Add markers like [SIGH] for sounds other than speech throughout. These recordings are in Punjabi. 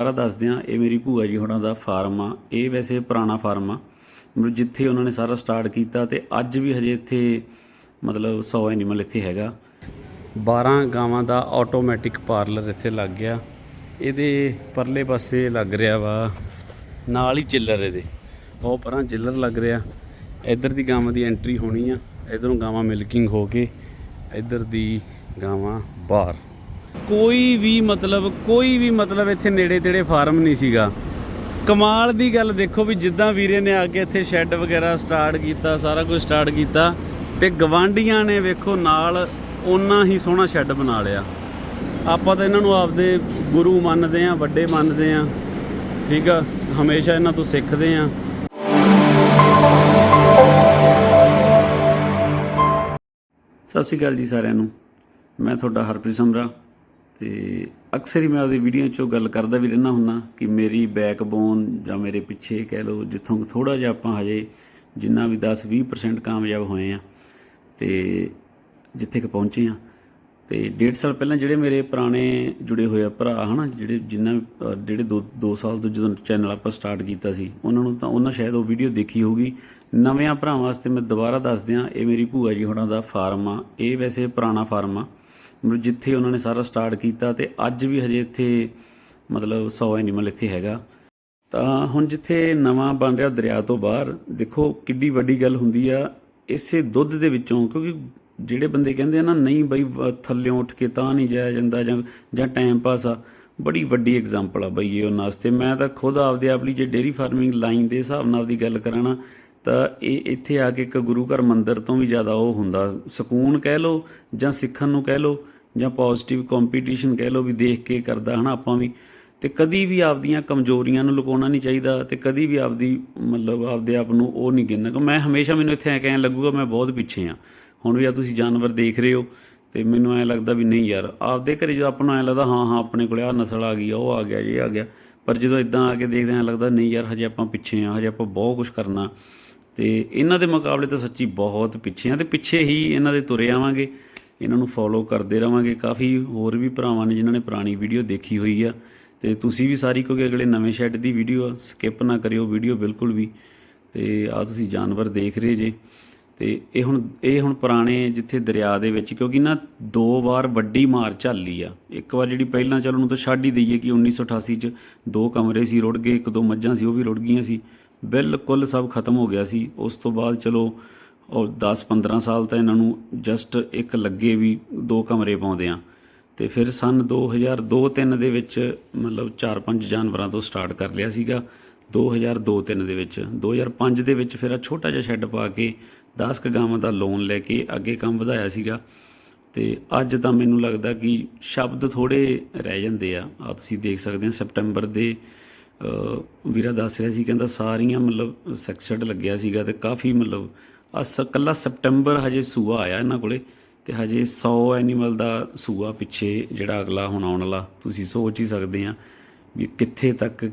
ਦੁਬਾਰਾ ਦੱਸ ਦਿਆਂ ਇਹ ਮੇਰੀ ਭੂਆ ਜੀ ਹੁਣਾਂ ਦਾ ਫਾਰਮ ਆ। ਇਹ ਵੈਸੇ ਪੁਰਾਣਾ ਫਾਰਮ ਆ। ਮਤਲਬ ਜਿੱਥੇ ਉਹਨਾਂ ਨੇ ਸਾਰਾ ਸਟਾਰਟ ਕੀਤਾ ਤੇ ਅੱਜ ਵੀ ਹਜੇ ਇੱਥੇ ਮਤਲਬ 100 ਐਨੀਮਲ ਇੱਥੇ ਹੈਗਾ। 12 ਗਾਵਾਂ ਦਾ ਆਟੋਮੈਟਿਕ ਪਾਰਲਰ ਇੱਥੇ ਲੱਗ ਗਿਆ। ਇਹਦੇ ਪਰਲੇ ਪਾਸੇ ਲੱਗ ਰਿਹਾ ਵਾ, ਨਾਲ ਹੀ ਚਿੱਲਰ ਇਹਦੇ। ਉਹ ਪਰਾਂ ਚਿੱਲਰ ਲੱਗ ਰਿਹਾ। ਇੱਧਰ ਦੀ ਗਾਵਾਂ ਦੀ ਐਂਟਰੀ ਹੋਣੀ ਆ। ਇਧਰੋਂ ਗਾਵਾਂ ਮਿਲਕਿੰਗ ਹੋ ਕੇ, ਇੱਧਰ ਦੀ ਗਾਵਾਂ ਬਾਹਰ। ਕੋਈ ਵੀ ਮਤਲਬ, ਕੋਈ ਵੀ ਮਤਲਬ ਇੱਥੇ ਨੇੜੇ ਤੇੜੇ ਫਾਰਮ ਨਹੀਂ ਸੀਗਾ। ਕਮਾਲ ਦੀ ਗੱਲ ਦੇਖੋ ਵੀ ਜਿੱਦਾਂ ਵੀਰੇ ਨੇ ਆ ਕੇ ਇੱਥੇ ਸ਼ੈੱਡ ਵਗੈਰਾ ਸਟਾਰਟ ਕੀਤਾ, ਸਾਰਾ ਕੁਝ ਸਟਾਰਟ ਕੀਤਾ ਤੇ ਗਵਾਂਡੀਆਂ ਨੇ ਵੇਖੋ ਨਾਲ ਓਨਾ ਹੀ ਸੋਹਣਾ ਸ਼ੈੱਡ ਬਣਾ ਲਿਆ। ਆਪਾਂ ਤਾਂ ਇਹਨਾਂ ਨੂੰ ਆਪਦੇ ਗੁਰੂ ਮੰਨਦੇ ਆ ਵੱਡੇ ਮੰਨਦੇ ਆ ਠੀਕ ਆ, ਸ- ਹਮੇਸ਼ਾ ਇਹਨਾਂ ਤੋਂ ਸਿੱਖਦੇ ਆ ਸਤਿ ਸ਼੍ਰੀ ਅਕਾਲ ਜੀ ਸਾਰਿਆਂ ਨੂੰ। ਮੈਂ ਤੁਹਾਡਾ ਹਰਪ੍ਰੀਤ ਸਮਰਾ। ਤੇ ਅਕਸਰ ਹੀ ਮੈਂ ਆਪਦੀ ਵੀਡੀਓ 'ਚੋਂ ਗੱਲ ਕਰਦਾ ਵੀ ਰਹਿਣਾ ਹੁੰਨਾ ਕਿ ਮੇਰੀ ਬੈਕਬੋਨ ਜਾਂ ਮੇਰੇ ਪਿੱਛੇ ਕਹਿ ਲਓ ਜਿੱਥੋਂ ਥੋੜਾ ਜਿਹਾ ਆਪਾਂ ਹਜੇ ਜਿੰਨਾ ਵੀ 10-20% ਕਾਮਯਾਬ ਹੋਏ ਆ ਤੇ ਜਿੱਥੇ ਕਿ ਪਹੁੰਚੇ ਆ ਤੇ ਡੇਢ ਸਾਲ ਪਹਿਲਾਂ ਜਿਹੜੇ ਮੇਰੇ ਪੁਰਾਣੇ ਜੁੜੇ ਹੋਏ ਆ ਭਰਾ ਹਨਾ, ਜਿਹੜੇ ਜਿੰਨਾ ਜਿਹੜੇ 2 2 ਸਾਲ ਤੋਂ ਜਦੋਂ ਚੈਨਲ ਆਪਾਂ ਸਟਾਰਟ ਕੀਤਾ ਸੀ, ਉਹਨਾਂ ਨੂੰ ਤਾਂ ਉਹਨਾਂ ਸ਼ਾਇਦ ਉਹ ਵੀਡੀਓ ਦੇਖੀ ਹੋਊਗੀ। ਨਵਿਆਂ ਭਰਾਵਾਂ ਵਾਸਤੇ ਮੈਂ ਦੁਬਾਰਾ ਦੱਸ ਦਿਆਂ ਇਹ ਮੇਰੀ ਭੂਆ ਜੀ ਹੁਣਾਂ ਦਾ ਫਾਰਮ ਆ, ਇਹ ਵੈਸੇ ਪੁਰਾਣਾ ਫਾਰਮ ਆ। ਮਤਲਬ ਜਿੱਥੇ ਉਹਨਾਂ ਨੇ ਸਾਰਾ ਸਟਾਰਟ ਕੀਤਾ ਤੇ ਅੱਜ ਵੀ ਹਜੇ ਇੱਥੇ ਮਤਲਬ 100 ਐਨੀਮਲ ਇੱਥੇ ਹੈਗਾ। ਤਾਂ ਹੁਣ ਜਿੱਥੇ ਨਵਾਂ ਬਣ ਰਿਹਾ ਦਰਿਆ ਤੋਂ ਬਾਹਰ, ਦੇਖੋ ਕਿੱਡੀ ਵੱਡੀ ਗੱਲ ਹੁੰਦੀ ਆ ਇਸੇ ਦੁੱਧ ਦੇ ਵਿੱਚੋਂ, ਕਿਉਂਕਿ ਜਿਹੜੇ ਬੰਦੇ ਕਹਿੰਦੇ ਆ ਨਾ, ਨਹੀਂ ਬਈ ਥੱਲਿਓਂ ਉੱਠ ਕੇ ਤਾਂ ਨਹੀਂ ਜਾਇਆ ਜਾਂਦਾ ਜਾਂ ਜਾਂ ਟਾਈਮ ਪਾਸ ਆ, ਬੜੀ ਵੱਡੀ ਐਗਜ਼ਾਮਪਲ ਆ ਬਈ ਇਹ ਉਹਨਾਂ ਵਾਸਤੇ। ਮੈਂ ਤਾਂ ਖੁਦ ਆਪਦੇ ਆਪ ਲਈ ਜੇ ਡੇਰੀ ਫਾਰਮਿੰਗ ਲਾਈਨ ਦੇ ਹਿਸਾਬ ਨਾਲ ਦੀ ਗੱਲ ਕਰਾਂ ਨਾ ਤਾਂ ਇਹ ਇੱਥੇ ਆ ਕੇ ਇੱਕ ਗੁਰੂ ਘਰ ਮੰਦਿਰ ਤੋਂ ਵੀ ਜ਼ਿਆਦਾ ਉਹ ਹੁੰਦਾ। ਸਕੂਨ ਕਹਿ ਲਓ ਜਾਂ ਸਿੱਖਣ ਨੂੰ ਕਹਿ ਲਓ ਜਾਂ ਪੋਜ਼ਿਟਿਵ ਕੰਪੀਟੀਸ਼ਨ ਕਹਿ ਲਓ ਵੀ ਦੇਖ ਕੇ ਕਰਦਾ ਹਨਾ ਆਪਾਂ ਵੀ। ਤੇ ਕਦੀ ਵੀ ਆਪਦੀਆਂ ਕਮਜ਼ੋਰੀਆਂ ਨੂੰ ਲੁਕਾਉਣਾ ਨਹੀਂ ਚਾਹੀਦਾ ਤੇ ਕਦੀ ਵੀ ਆਪਦੀ ਮਤਲਬ ਆਪਦੇ ਆਪ ਨੂੰ ਉਹ ਨਹੀਂ ਗਿਣਨਾ। ਕਿ ਮੈਂ ਹਮੇਸ਼ਾ ਮੈਨੂੰ ਇੱਥੇ ਐ ਕਹਿਣ ਲੱਗੂਗਾ ਮੈਂ ਬਹੁਤ ਪਿੱਛੇ ਆ। ਹੁਣ ਵੀ ਆ ਤੁਸੀਂ ਜਾਨਵਰ ਦੇਖ ਰਹੇ ਹੋ ਤੇ ਮੈਨੂੰ ਐ ਲੱਗਦਾ ਵੀ ਨਹੀਂ ਯਾਰ ਆਪਦੇ ਘਰੇ ਜਦੋਂ ਆਪਾਂ ਨੂੰ ਐ ਲੱਗਦਾ ਹਾਂ ਹਾਂ ਆਪਣੇ ਕੋਲੇ ਆ ਨਸਲ ਆ ਗਈ ਆ, ਉਹ ਆ ਗਿਆ ਇਹ ਆ ਗਿਆ। ਪਰ ਜਦੋਂ ਇਦਾਂ ਆ ਕੇ ਦੇਖਦੇ ਆ ਲੱਗਦਾ ਨਹੀਂ ਯਾਰ ਹਜੇ ਆਪਾਂ ਪਿੱਛੇ ਆ ਹਜੇ ਆਪਾਂ ਬਹੁਤ ਕੁਝ ਕਰਨਾ। ਤੇ ਇਹਨਾਂ ਦੇ ਮੁਕਾਬਲੇ ਤਾਂ ਸੱਚੀ ਬਹੁਤ ਪਿੱਛੇ ਆ ਤੇ ਪਿੱਛੇ ਹੀ ਇਹਨਾਂ ਦੇ ਤੁਰੇ ਆਵਾਂਗੇ, ਇਹਨਾਂ ਨੂੰ ਫੋਲੋ ਕਰਦੇ ਰਵਾਂਗੇ। ਕਾਫੀ ਹੋਰ ਵੀ ਭਰਾਵਾਂ ਨੇ ਜਿਨ੍ਹਾਂ ਨੇ ਪੁਰਾਣੀ ਵੀਡੀਓ ਦੇਖੀ ਹੋਈ ਆ ਤੇ ਤੁਸੀਂ ਵੀ ਸਾਰੀ, ਕਿਉਂਕਿ ਅਗਲੇ ਨਵੇਂ ਸ਼ੈੱਡ ਦੀ ਵੀਡੀਓ ਸਕਿਪ ਨਾ ਕਰਿਓ ਵੀਡੀਓ ਬਿਲਕੁਲ ਵੀ। ਤੇ ਆ ਤੁਸੀਂ ਜਾਨਵਰ ਦੇਖ ਰਹੇ ਜੇ। ਤੇ ਇਹ ਹੁਣ ਇਹ ਹੁਣ ਪੁਰਾਣੇ ਜਿੱਥੇ ਦਰਿਆ ਦੇ ਵਿੱਚ, ਕਿਉਂਕਿ ਨਾ ਦੋ ਵਾਰ ਵੱਡੀ ਮਾਰ ਝੱਲੀ ਆ। ਇੱਕ ਵਾਰ ਜਿਹੜੀ ਪਹਿਲਾਂ, ਚੱਲ ਉਹਨੂੰ ਤਾਂ ਛੱਡ ਹੀ ਦਈਏ ਕਿ 1988 ਚ ਦੋ ਕਮਰੇ ਸੀ ਰੁੜ ਗਏ, ਇੱਕ ਦੋ ਮੱਝਾਂ ਸੀ, ਉਹ ਵੀ ਰੁੜ ਗਈਆਂ ਸੀ। ਬਿਲਕੁਲ ਸਭ ਖਤਮ ਹੋ ਗਿਆ ਸੀ। ਉਸ ਤੋਂ ਬਾਅਦ ਚਲੋ, ਉਹ 10-15 ਸਾਲ ਤਾਂ ਇਹਨਾਂ ਨੂੰ ਜਸਟ ਇੱਕ ਲੱਗੇ ਵੀ ਦੋ ਕਮਰੇ ਪਾਉਂਦੇ ਆ। ਤੇ ਫਿਰ ਸਨ 2002-3 ਦੇ ਵਿੱਚ ਮਤਲਬ 4-5 ਜਾਨਵਰਾਂ ਤੋਂ ਸਟਾਰਟ ਕਰ ਲਿਆ ਸੀਗਾ। 2002-3 ਦੇ ਵਿੱਚ। 2005 ਦੇ ਵਿੱਚ ਫਿਰ ਆ ਛੋਟਾ ਜਿਹਾ ਸ਼ੈੱਡ ਪਾ ਕੇ 10 ਕੁ ਗਾਵਾਂ ਦਾ ਲੋਨ ਲੈ ਕੇ ਅੱਗੇ ਕੰਮ ਵਧਾਇਆ ਸੀਗਾ। ਤੇ ਅੱਜ ਤਾਂ ਮੈਨੂੰ ਲੱਗਦਾ ਕਿ ਸ਼ਬਦ ਥੋੜੇ ਰਹਿ ਜਾਂਦੇ ਆ। ਆ ਤੁਸੀਂ ਦੇਖ ਸਕਦੇ ਆ, ਸਪਟੈਂਬਰ ਦੇ ਵੀਰਾ ਦੱਸ ਰਿਹਾ ਸੀ, ਕਹਿੰਦਾ ਸਾਰੀਆਂ ਮਤਲਬ ਸੈਕਸ਼ਡ ਲੱਗਿਆ ਸੀਗਾ ਤੇ ਕਾਫੀ ਮਤਲਬ ਆ ਕੱਲਾ ਸਪਟੈਂਬਰ ਹਜੇ ਸੂਆ ਆਇਆ ਇਹਨਾਂ ਕੋਲੇ ਤੇ ਹਜੇ 100 ਐਨੀਮਲ ਦਾ ਸੂਆ ਪਿੱਛੇ ਜਿਹੜਾ ਅਗਲਾ ਹੁਣ ਆਉਣ ਵਾਲਾ, ਤੁਸੀਂ ਸੋਚ ਹੀ ਸਕਦੇ ਆ ਵੀ ਕਿੱਥੇ ਤੱਕ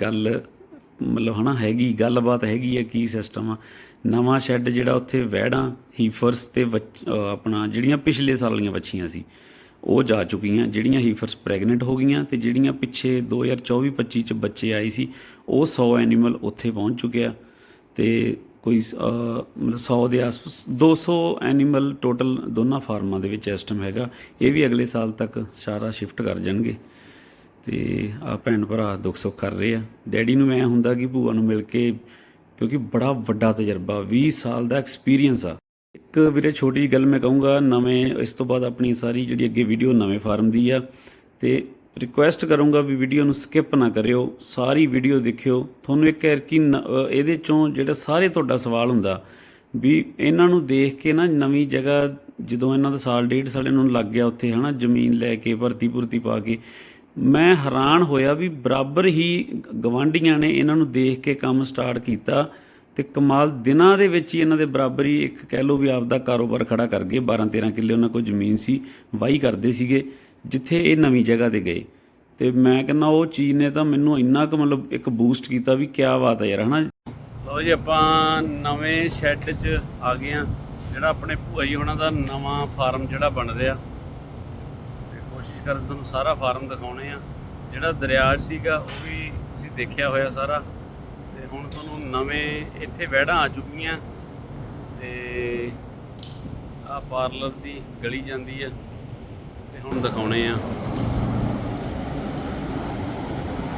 ਗੱਲ ਮਤਲਬ ਹਨਾ ਹੈਗੀ, ਗੱਲਬਾਤ ਹੈਗੀ ਹੈ ਕੀ ਸਿਸਟਮ ਆ। ਨਵਾਂ ਸ਼ੈੱਡ ਜਿਹੜਾ ਉੱਥੇ ਵਹਿੜਾਂ ਹੀਫਰਸ ਤੇ ਬੱਚ- ਆਪਣਾ ਜਿਹੜੀਆਂ ਪਿਛਲੇ ਸਾਲ ਵਾਲੀਆਂ ਵੱਛੀਆਂ ਸੀ ਉਹ ਜਾ ਚੁੱਕੀਆਂ, ਜਿਹੜੀਆਂ ਹੀਫਰਸ ਪ੍ਰੈਗਨੈਂਟ ਹੋ ਗਈਆਂ ਤੇ ਜਿਹੜੀਆਂ ਪਿੱਛੇ 2024-25 ਚ ਬੱਚੇ ਆਏ ਸੀ, ਉਹ 100 ਐਨੀਮਲ ਉੱਥੇ ਪਹੁੰਚ ਚੁੱਕਿਆ ਤੇ ਕੋਈ ਮਤਲਬ 100 ਦੇ ਆਸ-ਪਾਸ 200 ਐਨੀਮਲ ਟੋਟਲ ਦੋਨਾਂ ਫਾਰਮਾਂ ਦੇ ਵਿੱਚ ਇਸ ਟਾਈਮ ਹੈਗਾ। ਇਹ ਵੀ ਅਗਲੇ ਸਾਲ ਤੱਕ ਸਾਰਾ ਸ਼ਿਫਟ ਕਰ ਜਾਣਗੇ। ਤੇ ਆ ਭੈਣ ਭਰਾ ਦੁੱਖ ਸੁੱਖ ਕਰ ਰਹੇ ਆ। ਡੈਡੀ ਨੂੰ ਐ ਹੁੰਦਾ ਕਿ ਭੂਆ ਨੂੰ ਮਿਲ ਕੇ, ਕਿਉਂਕਿ ਬੜਾ ਵੱਡਾ ਤਜਰਬਾ 20 ਸਾਲ ਦਾ ਐਕਸਪੀਰੀਅੰਸ ਆ। ਇੱਕ ਵੀਰੇ, ਛੋਟੀ ਜਿਹੀ ਗੱਲ ਮੈਂ ਕਹੂੰਗਾ, ਨਵੇਂ ਇਸ ਤੋਂ ਬਾਅਦ ਆਪਣੀ ਸਾਰੀ ਜਿਹੜੀ ਅੱਗੇ ਵੀਡੀਓ ਨਵੇਂ ਫਾਰਮ ਦੀ ਆ, ਤੇ ਰਿਕੁਐਸਟ ਕਰੂੰਗਾ ਵੀ ਵੀਡੀਓ ਨੂੰ ਸਕਿਪ ਨਾ ਕਰਿਓ, ਸਾਰੀ ਵੀਡੀਓ ਦੇਖਿਓ। ਤੁਹਾਨੂੰ ਇੱਕ ਹੈ ਕਿ ਨ- ਇਹਦੇ ਚੋਂ ਜਿਹੜਾ ਸਾਰੇ ਤੁਹਾਡਾ ਸਵਾਲ ਹੁੰਦਾ, ਵੀ ਇਹਨਾਂ ਨੂੰ ਦੇਖ ਕੇ ਨਾ ਨਵੀਂ ਜਗ੍ਹਾ, ਜਦੋਂ ਇਹਨਾਂ ਦਾ ਸਾਲ ਡੇਢ ਸਾਲ ਇਹਨਾਂ ਨੂੰ ਲੱਗ ਗਿਆ ਉੱਥੇ, ਹਨਾ, ਜ਼ਮੀਨ ਲੈ ਕੇ ਭਰਤੀ ਭੁਰਤੀ ਪਾ ਕੇ, ਮੈਂ ਹੈਰਾਨ ਹੋਇਆ ਵੀ ਬਰਾਬਰ ਹੀ ਗਵਾਂਢੀਆਂ ਨੇ ਇਹਨਾਂ ਨੂੰ ਦੇਖ ਕੇ ਕੰਮ ਸਟਾਰਟ ਕੀਤਾ। ਤੇ ਕਮਾਲ ਦਿਨਾਂ ਦੇ ਵਿੱਚ ਹੀ ਇਹਨਾਂ ਦੇ ਬਰਾਬਰ ਹੀ ਇੱਕ ਕਹਿ ਲਓ ਵੀ ਆਪਦਾ ਕਾਰੋਬਾਰ ਖੜਾ ਕਰ ਗਏ। 12 13 ਕਿੱਲੇ ਉਹਨਾਂ ਕੋਲ ਜ਼ਮੀਨ ਸੀ, ਵਾਹੀ ਕਰਦੇ ਸੀਗੇ, ਜਿੱਥੇ ਇਹ ਨਵੀਂ ਜਗ੍ਹਾ ਤੇ ਗਏ। ਤੇ ਮੈਂ ਕਹਿੰਦਾ ਉਹ ਚੀਜ਼ ਨੇ ਤਾਂ ਮੈਨੂੰ ਇੰਨਾ ਕੁ ਮਤਲਬ ਇੱਕ ਬੂਸਟ ਕੀਤਾ ਵੀ ਕਿਆ ਬਾਤ ਹੈ ਯਾਰ, ਹਨਾ ਲਓ ਜੀ, ਆਪਾਂ ਨਵੇਂ ਸ਼ੈੱਡ 'ਚ ਆ ਗਏ ਆ ਜਿਹੜਾ ਆਪਣੇ ਭੂਆ ਜੀ ਉਹਨਾਂ ਦਾ ਨਵਾਂ ਫਾਰਮ ਜਿਹੜਾ ਬਣ ਰਿਹਾ ਤੇ ਕੋਸ਼ਿਸ਼ ਕਰਦੇ ਤੁਹਾਨੂੰ ਸਾਰਾ ਫਾਰਮ ਦਿਖਾਉਣੇ ਆ। ਜਿਹੜਾ ਦਰਿਆ ਸੀਗਾ, ਉਹ ਵੀ ਤੁਸੀਂ ਦੇਖਿਆ ਹੋਇਆ ਸਾਰਾ। ਹੁਣ ਤੁਹਾਨੂੰ ਨਵੇਂ ਇੱਥੇ ਵਹਿੜਾਂ ਆ ਚੁੱਕੀਆਂ ਤੇ ਆ ਪਾਰਲਰ ਦੀ ਗਲੀ ਜਾਂਦੀ ਆ ਤੇ ਹੁਣ ਦਿਖਾਉਣੇ ਆ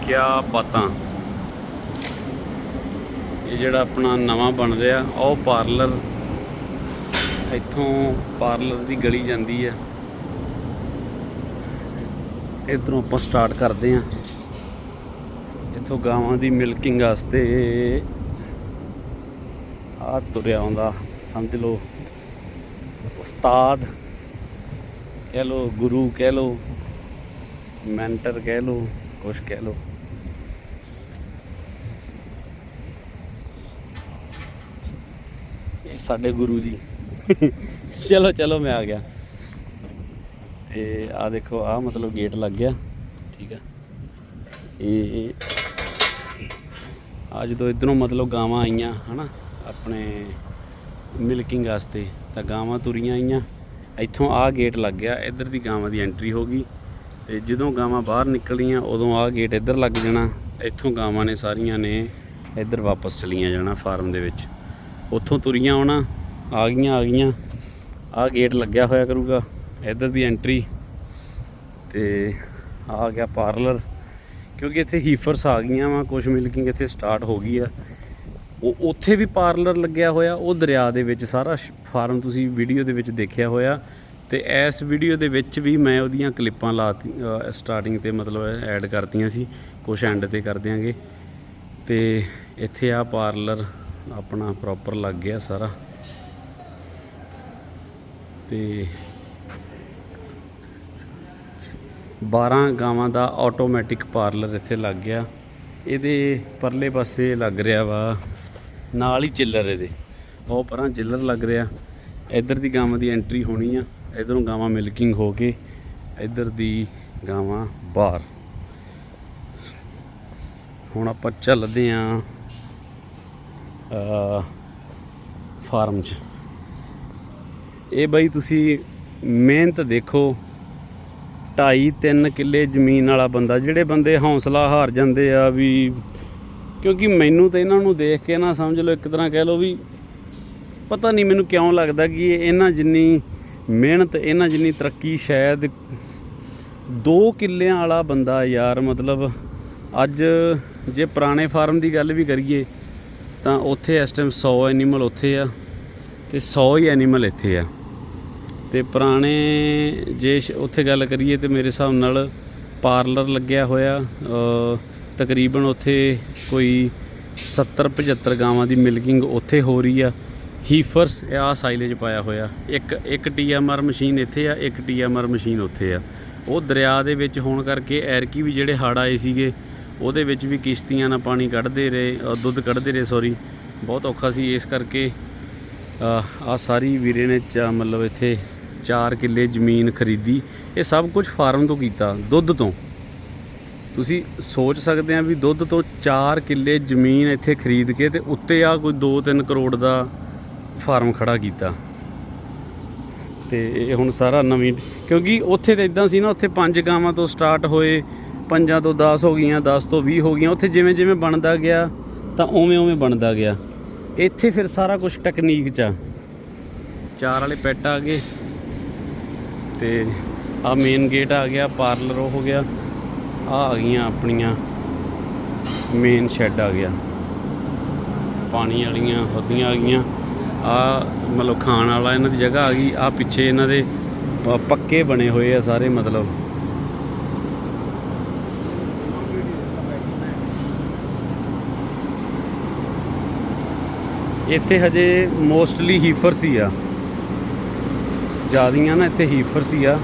ਕਿਆ ਬਾਤਾਂ। ਇਹ ਜਿਹੜਾ ਆਪਣਾ ਨਵਾਂ ਬਣ ਰਿਹਾ, ਉਹ ਪਾਰਲਰ ਇੱਥੋਂ ਪਾਰਲਰ ਦੀ ਗਲੀ ਜਾਂਦੀ ਆ। ਇਧਰੋਂ ਆਪਾਂ ਸਟਾਰਟ ਕਰਦੇ ਆ। ਇੱਥੋਂ ਗਾਵਾਂ ਦੀ ਮਿਲਕਿੰਗ ਵਾਸਤੇ। ਆ ਤੁਰਿਆ ਆਉਂਦਾ, ਸਮਝ ਲਓ। ਉਸਤਾਦ, ਕਹਿ ਲਓ, ਗੁਰੂ ਕਹਿ ਲਓ ਮੈਂਟਰ ਕਹਿ ਲਓ, ਕੁਛ ਕਹਿ ਲਓ। ਇਹ ਸਾਡੇ ਗੁਰੂ ਜੀ। ਚਲੋ ਚਲੋ, ਮੈਂ ਆ ਗਿਆ। ਤੇ ਆ ਦੇਖੋ ਆ ਮਤਲਬ ਗੇਟ ਲੱਗ ਗਿਆ। ਠੀਕ ਆ। ਇਹ ਆ ਜਦੋਂ ਇਧਰੋਂ ਮਤਲਬ ਗਾਵਾਂ ਆਈਆਂ, ਹਨਾ, ਆਪਣੇ ਮਿਲਕਿੰਗ ਵਾਸਤੇ। ਤਾਂ ਗਾਵਾਂ ਤੁਰੀਆਂ ਆਈਆਂ। ਇੱਥੋਂ ਆ ਗੇਟ ਲੱਗ ਗਿਆ, ਇੱਧਰ ਦੀ ਗਾਵਾਂ ਦੀ ਐਂਟਰੀ ਹੋ ਗਈ। ਤੇ ਜਦੋਂ ਗਾਵਾਂ ਬਾਹਰ ਨਿਕਲੀਆਂ, ਉਦੋਂ ਆ ਗੇਟ ਇੱਧਰ ਲੱਗ ਜਾਣਾ। ਇੱਥੋਂ ਗਾਵਾਂ ਨੇ ਸਾਰੀਆਂ ਨੇ ਇੱਧਰ ਵਾਪਸ ਚਲੀਆਂ ਜਾਣਾ ਫਾਰਮ ਦੇ ਵਿੱਚ। ਉੱਥੋਂ ਤੁਰੀਆਂ ਆਉਣਾ, ਆ ਗਈਆਂ ਆ ਗਈਆਂ। ਆ ਗੇਟ ਲੱਗਿਆ ਹੋਇਆ ਕਰੂਗਾ, ਇੱਧਰ ਦੀ ਐਂਟਰੀ ਤੇ ਆ ਗਿਆ ਪਾਰਲਰ ਕਿਉਂਕਿ ਇੱਥੇ ਹੀਫਰਸ ਆ ਗਈਆਂ ਵਾ ਕੁਝ ਮਿਲਕਿੰਗ ਇੱਥੇ ਸਟਾਰਟ ਹੋ ਗਈ ਆ। ਉਹ ਉੱਥੇ ਵੀ ਪਾਰਲਰ ਲੱਗਿਆ ਹੋਇਆ, ਉਹ ਦਰਿਆ ਦੇ ਵਿੱਚ ਸਾਰਾ ਫਾਰਮ ਤੁਸੀਂ ਵੀਡੀਓ ਦੇ ਵਿੱਚ ਦੇਖਿਆ ਹੋਇਆ। ਤੇ ਇਸ ਵੀਡੀਓ ਦੇ ਵਿੱਚ ਵੀ ਮੈਂ ਉਹਦੀਆਂ ਕਲਿੱਪਾਂ ਲਾਤੀ ਸਟਾਰਟਿੰਗ ਤੇ ਮਤਲਬ ਐਡ ਕਰਤੀਆਂ ਸੀ ਕੁਝ ਐਂਡ ਤੇ ਕਰ ਦਿਆਂਗੇ। ਤੇ ਇੱਥੇ ਆ ਪਾਰਲਰ ਆਪਣਾ ਪ੍ਰੋਪਰ ਲੱਗ ਗਿਆ ਸਾਰਾ। ਤੇ 12 ਗਾਵਾਂ ਦਾ ਆਟੋਮੈਟਿਕ ਪਾਰਲਰ ਇੱਥੇ ਲੱਗ ਗਿਆ। ਇਹਦੇ ਪਰਲੇ ਪਾਸੇ ਲੱਗ ਰਿਹਾ ਵਾ, ਨਾਲ ਹੀ ਚਿੱਲਰ ਇਹਦੇ। ਉਹ ਪਰਾਂ ਚਿੱਲਰ ਲੱਗ ਰਿਹਾ। ਇੱਧਰ ਦੀ ਗਾਵਾਂ ਦੀ ਐਂਟਰੀ ਹੋਣੀ ਆ, ਇਧਰੋਂ ਗਾਵਾਂ ਮਿਲਕਿੰਗ ਹੋ ਕੇ, ਇੱਧਰ ਦੀ ਗਾਵਾਂ ਬਾਹਰ। ਹੁਣ ਆਪਾਂ ਚੱਲਦੇ ਆਂ ਅ ਫਾਰਮ 'ਚ। ਇਹ ਬਈ ਤੁਸੀਂ ਮਿਹਨਤ ਦੇਖੋ 2.5 3 ਕਿੱਲੇ ਜ਼ਮੀਨ ਵਾਲਾ ਬੰਦਾ, ਜਿਹੜੇ ਬੰਦੇ ਹੌਸਲਾ ਹਾਰ ਜਾਂਦੇ ਆ ਵੀ ਕਿਉਂਕਿ ਮੈਨੂੰ ਤਾਂ ਇਹਨਾਂ ਨੂੰ ਦੇਖ ਕੇ ਨਾ ਸਮਝ ਲਓ, ਇੱਕ ਤਰ੍ਹਾਂ ਕਹਿ ਲਓ ਵੀ ਪਤਾ ਨਹੀਂ ਮੈਨੂੰ ਕਿਉਂ ਲੱਗਦਾ ਕਿ ਇਹਨਾਂ ਜਿੰਨੀ ਮਿਹਨਤ, ਇਹਨਾਂ ਜਿੰਨੀ ਤਰੱਕੀ ਸ਼ਾਇਦ 2 ਕਿੱਲਿਆਂ ਵਾਲਾ ਬੰਦਾ ਯਾਰ, ਮਤਲਬ ਅੱਜ ਜੇ ਪੁਰਾਣੇ ਫਾਰਮ ਦੀ ਗੱਲ ਵੀ ਕਰੀਏ, ਤਾਂ ਉੱਥੇ ਇਸ ਟਾਈਮ 100 ਐਨੀਮਲ ਉੱਥੇ ਆ ਤੇ 100 ਹੀ ਐਨੀਮਲ ਇੱਥੇ ਆ। ਤੇ ਪੁਰਾਣੇ ਜੇ ਉੱਥੇ ਗੱਲ ਕਰੀਏ ਤੇ ਮੇਰੇ ਹਿਸਾਬ ਨਾਲ ਪਾਰਲਰ ਲੱਗਿਆ ਹੋਇਆ ਤਕਰੀਬਨ ਉੱਥੇ ਕੋਈ 70 75 ਗਾਵਾਂ ਦੀ ਮਿਲਕਿੰਗ ਉੱਥੇ ਹੋ ਰਹੀ ਆ। ਹੀਫਰਸ ਆ ਸਾਈਲੇਜ ਪਾਇਆ ਹੋਇਆ। ਇੱਕ ਇੱਕ ਟੀਐਮਆਰ ਮਸ਼ੀਨ ਇੱਥੇ ਆ, ਇੱਕ ਟੀਐਮਆਰ ਮਸ਼ੀਨ ਉੱਥੇ ਆ। ਉਹ ਦਰਿਆ ਦੇ ਵਿੱਚ ਹੋਣ ਕਰਕੇ ਐਰਕੀ ਵੀ ਜਿਹੜੇ ਹੜ ਆਏ ਸੀਗੇ, ਉਹਦੇ ਵਿੱਚ ਵੀ ਕਿਸ਼ਤੀਆਂ ਨਾਲ ਪਾਣੀ ਕੱਢਦੇ ਰਹੇ ਦੁੱਧ ਕੱਢਦੇ ਰਹੇ ਸੌਰੀ ਬਹੁਤ ਔਖਾ ਸੀ ਇਸ ਕਰਕੇ ਆ ਸਾਰੀ ਵੀਰੇ ਨੇ ਚਾ ਮਤਲਬ ਇੱਥੇ 4 ਕਿੱਲੇ ਜ਼ਮੀਨ ਖਰੀਦੀ, ਇਹ ਸਭ ਕੁਝ ਫਾਰਮ ਤੋਂ ਕੀਤਾ, ਦੁੱਧ ਤੋਂ। ਤੁਸੀਂ ਸੋਚ ਸਕਦੇ ਆ ਵੀ ਦੁੱਧ ਤੋਂ 4 ਕਿੱਲੇ ਜ਼ਮੀਨ ਇੱਥੇ ਖਰੀਦ ਕੇ ਤੇ ਉੱਤੇ ਆ ਕੋਈ 2-3 ਕਰੋੜ ਦਾ ਫਾਰਮ ਖੜਾ ਕੀਤਾ। ਤੇ ਇਹ ਹੁਣ ਸਾਰਾ ਨਵੀਂ, ਕਿਉਂਕਿ ਉੱਥੇ ਤਾਂ ਇਦਾਂ ਸੀ ਨਾ, ਉੱਥੇ ਪੰਜ ਗਾਵਾਂ ਤੋਂ ਸਟਾਰਟ ਹੋਏ, ਪੰਜਾਂ ਤੋਂ 10 ਹੋ ਗਈਆਂ 10 ਤੋਂ 20 ਹੋ ਗਈਆਂ, ਉੱਥੇ ਜਿਵੇਂ ਜਿਵੇਂ ਬਣਦਾ ਗਿਆ, ਤਾਂ ਉਵੇਂ ਉਵੇਂ ਬਣਦਾ ਗਿਆ। ਇੱਥੇ ਫਿਰ ਸਾਰਾ ਕੁਝ ਟੈਕਨੀਕ ਚ ਆ। ਚਾਰ ਵਾਲੇ ਪੈਟ ਆ ਗਏ। ਤੇ ਆ ਮੇਨ ਗੇਟ ਆ ਗਿਆ ਪਾਰਲਰ ਉਹ ਹੋ ਗਿਆ। ਆ ਆ ਗਈਆਂ ਆਪਣੀਆਂ ਮੇਨ ਸ਼ੈੱਡ ਆ ਗਿਆ। ਪਾਣੀ ਵਾਲੀਆਂ ਹੋਦੀਆਂ ਆ ਗਈਆਂ। ਆ ਮਤਲਬ ਖਾਣ ਵਾਲਾ ਇਹਨਾਂ ਦੀ ਜਗ੍ਹਾ ਆ ਗਈ। ਆ ਪਿੱਛੇ ਇਹਨਾਂ ਦੇ ਪੱਕੇ ਬਣੇ ਹੋਏ ਆ ਸਾਰੇ, ਮਤਲਬ। ਇੱਥੇ ਹਜੇ ਮੋਸਟਲੀ ਹੀਫਰਸ ਹੀ ਆ। ਜਿਆਦੀਆਂ ਨਾ ਇੱਥੇ ਹੀਫਰ ਹੀ ਆ।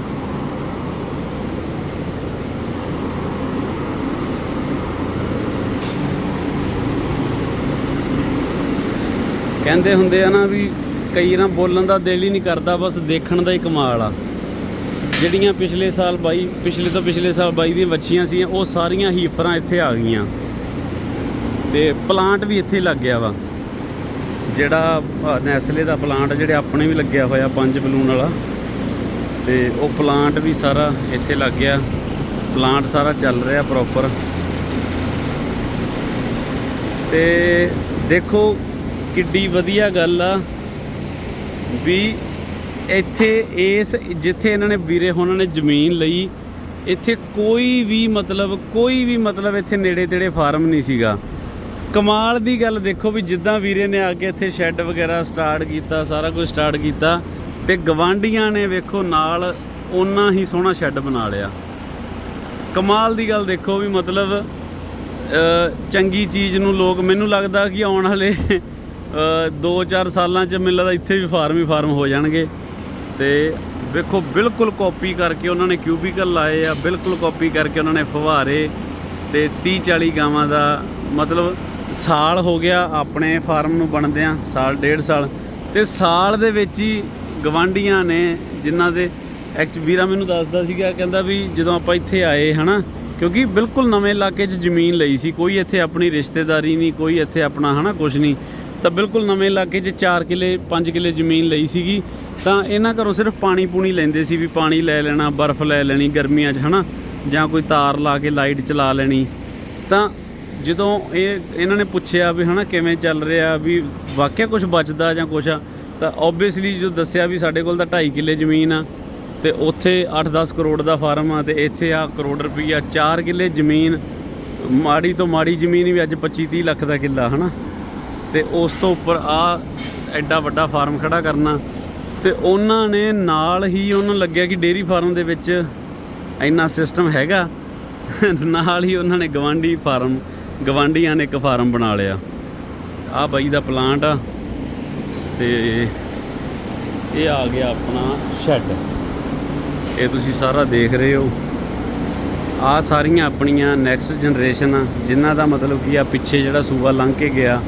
ਕਹਿੰਦੇ ਹੁੰਦੇ ਆ ਨਾ ਵੀ ਕਈ ਨਾ ਬੋਲਣ ਦਾ ਦਿਲ ਹੀ ਨਹੀਂ ਕਰਦਾ, ਬਸ ਦੇਖਣ ਦਾ ਹੀ ਕਮਾਲ ਆ। ਜਿਹੜੀਆਂ ਪਿਛਲੇ ਸਾਲ ਬਾਈ, ਪਿਛਲੇ ਤੋਂ ਪਿਛਲੇ ਸਾਲ ਬਾਈ ਦੀਆਂ ਵੱਛੀਆਂ ਸੀ, ਉਹ ਸਾਰੀਆਂ ਹੀਫਰਾਂ ਇੱਥੇ ਆ ਗਈਆਂ। ਤੇ ਪਲਾਂਟ ਵੀ ਇੱਥੇ ਲੱਗ ਗਿਆ ਵਾ। ਜਿਹੜਾ ਨੈਸਲੇ ਦਾ ਪਲਾਂਟ ਜਿਹੜੇ ਆਪਣੇ ਵੀ ਲੱਗਿਆ ਹੋਇਆ, ਪੰਜ ਬਲੂਨ ਵਾਲਾ, ਤੇ ਉਹ ਪਲਾਂਟ ਵੀ ਸਾਰਾ ਇੱਥੇ ਲੱਗ ਗਿਆ। ਪਲਾਂਟ ਸਾਰਾ ਚੱਲ ਰਿਹਾ ਪ੍ਰੋਪਰ ਤੇ ਦੇਖੋ ਕਿੱਡੀ ਵਧੀਆ ਗੱਲ ਆ ਵੀ ਇੱਥੇ ਇਸ, ਜਿੱਥੇ ਇਹਨਾਂ ਨੇ ਵੀਰੇ ਹੋਣਾ ਨੇ ਜ਼ਮੀਨ ਲਈ, ਇੱਥੇ ਕੋਈ ਵੀ ਮਤਲਬ, ਕੋਈ ਵੀ ਮਤਲਬ ਇੱਥੇ ਨੇੜੇ ਤੇੜੇ ਫਾਰਮ ਨਹੀਂ ਸੀਗਾ। ਕਮਾਲ ਦੀ ਗੱਲ ਦੇਖੋ ਵੀ ਜਿੱਦਾਂ ਵੀਰੇ ਨੇ ਆ ਕੇ ਇੱਥੇ ਸ਼ੈੱਡ ਵਗੈਰਾ ਸਟਾਰਟ ਕੀਤਾ, ਸਾਰਾ ਕੁਝ ਸਟਾਰਟ ਕੀਤਾ ਤੇ ਗਵਾਂਡੀਆਂ ਨੇ ਵੇਖੋ ਨਾਲ ਓਨਾ ਹੀ ਸੋਹਣਾ ਸ਼ੈੱਡ ਬਣਾ ਲਿਆ। ਕਮਾਲ ਦੀ ਗੱਲ ਦੇਖੋ ਵੀ ਮਤਲਬ ਚੰਗੀ ਚੀਜ਼ ਨੂੰ ਲੋਕ, ਮੈਨੂੰ ਲੱਗਦਾ ਕਿ ਆਉਣ ਵਾਲੇ 2-4 ਸਾਲਾਂ ਚ ਮੈਨੂੰ ਲੱਗਦਾ ਇੱਥੇ ਵੀ ਫਾਰਮ ਹੀ ਫਾਰਮ ਹੋ ਜਾਣਗੇ। ਤੇ ਵੇਖੋ ਬਿਲਕੁਲ ਕਾਪੀ ਕਰਕੇ ਉਹਨਾਂ ਨੇ ਕਿਊਬੀਕਲ ਲਾਏ ਆ, ਬਿਲਕੁਲ ਕਾਪੀ ਕਰਕੇ ਉਹਨਾਂ ਨੇ ਫੁਹਾਰੇ ਤੇ 30-40 ਗਾਵਾਂ ਦਾ ਮਤਲਬ ਸਾਲ ਹੋ ਗਿਆ ਆਪਣੇ ਫਾਰਮ ਨੂੰ ਬਣਦਿਆਂ, ਸਾਲ, ਡੇਢ ਸਾਲ। ਤੇ ਸਾਲ ਦੇ ਵਿੱਚ ਹੀ ਗਵਾਂਡੀਆਂ ਨੇ ਜਿਨ੍ਹਾਂ ਦੇ ਐਕਚ ਵੀਰਾ ਮੈਨੂੰ ਦੱਸਦਾ ਸੀਗਾ, ਕਹਿੰਦਾ ਵੀ ਜਦੋਂ ਆਪਾਂ ਇੱਥੇ ਆਏ, ਹਨਾ, ਕਿਉਂਕਿ ਬਿਲਕੁਲ ਨਵੇਂ ਇਲਾਕੇ 'ਚ ਜ਼ਮੀਨ ਲਈ ਸੀ, ਕੋਈ ਇੱਥੇ ਆਪਣੀ ਰਿਸ਼ਤੇਦਾਰੀ ਨਹੀਂ, ਕੋਈ ਇੱਥੇ ਆਪਣਾ, ਹਨਾ ਕੁਝ ਨਹੀਂ। ਤਾਂ ਬਿਲਕੁਲ ਨਵੇਂ ਇਲਾਕੇ 'ਚ 4 ਕਿੱਲੇ 5 ਕਿੱਲੇ ਜ਼ਮੀਨ ਲਈ ਸੀਗੀ। ਤਾਂ ਇਹਨਾਂ ਘਰੋਂ ਸਿਰਫ ਪਾਣੀ ਪੂਣੀ ਲੈਂਦੇ ਸੀ ਵੀ ਪਾਣੀ ਲੈ ਲੈਣਾ, ਬਰਫ਼ ਲੈ ਲੈਣੀ ਗਰਮੀਆਂ 'ਚ, ਹਨਾ, ਜਾਂ ਕੋਈ ਤਾਰ ਲਾ ਕੇ ਲਾਈਟ ਚਲਾ ਲੈਣੀ। ਤਾਂ ਜਦੋਂ ਇਹ ਇਹਨਾਂ ਨੇ ਪੁੱਛਿਆ ਵੀ ਹਨਾ ਕਿਵੇਂ ਚੱਲ ਰਿਹਾ, ਵੀ ਵਾਕਿਆ ਕੁਝ ਬਚਦਾ ਜਾਂ ਕੁਛ ਆ, ਤਾਂ ਓਬਵੀਅਸਲੀ ਜੋ ਦੱਸਿਆ ਵੀ ਸਾਡੇ ਕੋਲ ਤਾਂ 2.5 ਕਿੱਲੇ ਜ਼ਮੀਨ ਆ, ਤੇ ਉੱਥੇ 8-10 ਕਰੋੜ ਦਾ ਫਾਰਮ ਆ, ਤੇ ਇੱਥੇ ਆ ਕਰੋੜ ਰੁਪਈਆ 4 ਕਿੱਲੇ ਜ਼ਮੀਨ, ਮਾੜੀ ਤੋਂ ਮਾੜੀ ਜ਼ਮੀਨ ਵੀ ਅੱਜ 25-30 ਲੱਖ ਦਾ ਕਿੱਲਾ, ਹਨਾ? ਤੇ ਉਸ ਤੋਂ ਉੱਪਰ ਆ ਐਡਾ ਵੱਡਾ ਫਾਰਮ ਖੜਾ ਕਰਨਾ, ਤੇ ਉਹਨਾਂ ਨੇ ਨਾਲ ਹੀ ਉਹਨੂੰ ਲੱਗਿਆ ਕਿ ਡੇਰੀ ਫਾਰਮ ਦੇ ਵਿੱਚ ਇੰਨਾ ਸਿਸਟਮ ਹੈਗਾ, ਨਾਲ ਹੀ ਉਹਨਾਂ ਨੇ ਗਵਾਂਢੀ ਫਾਰਮ ਗਵਾਂਡੀਆਂ ਨੇ ਇੱਕ ਫਾਰਮ ਬਣਾ ਲਿਆ। ਆ ਬਾਈ ਦਾ ਪਲਾਂਟ ਆ ਤੇ ਇਹ ਆ ਗਿਆ ਆਪਣਾ ਸ਼ੈੱਡ। ਇਹ ਤੁਸੀਂ ਸਾਰਾ ਦੇਖ ਰਹੇ ਹੋ। ਆ ਸਾਰੀਆਂ ਆਪਣੀਆਂ ਨੈਕਸਟ ਜਨਰੇਸ਼ਨ ਆ, ਜਿਨ੍ਹਾਂ ਦਾ ਮਤਲਬ ਕੀ ਆ, ਪਿੱਛੇ ਜਿਹੜਾ ਸੂਬਾ ਲੰਘ ਕੇ ਗਿਆ।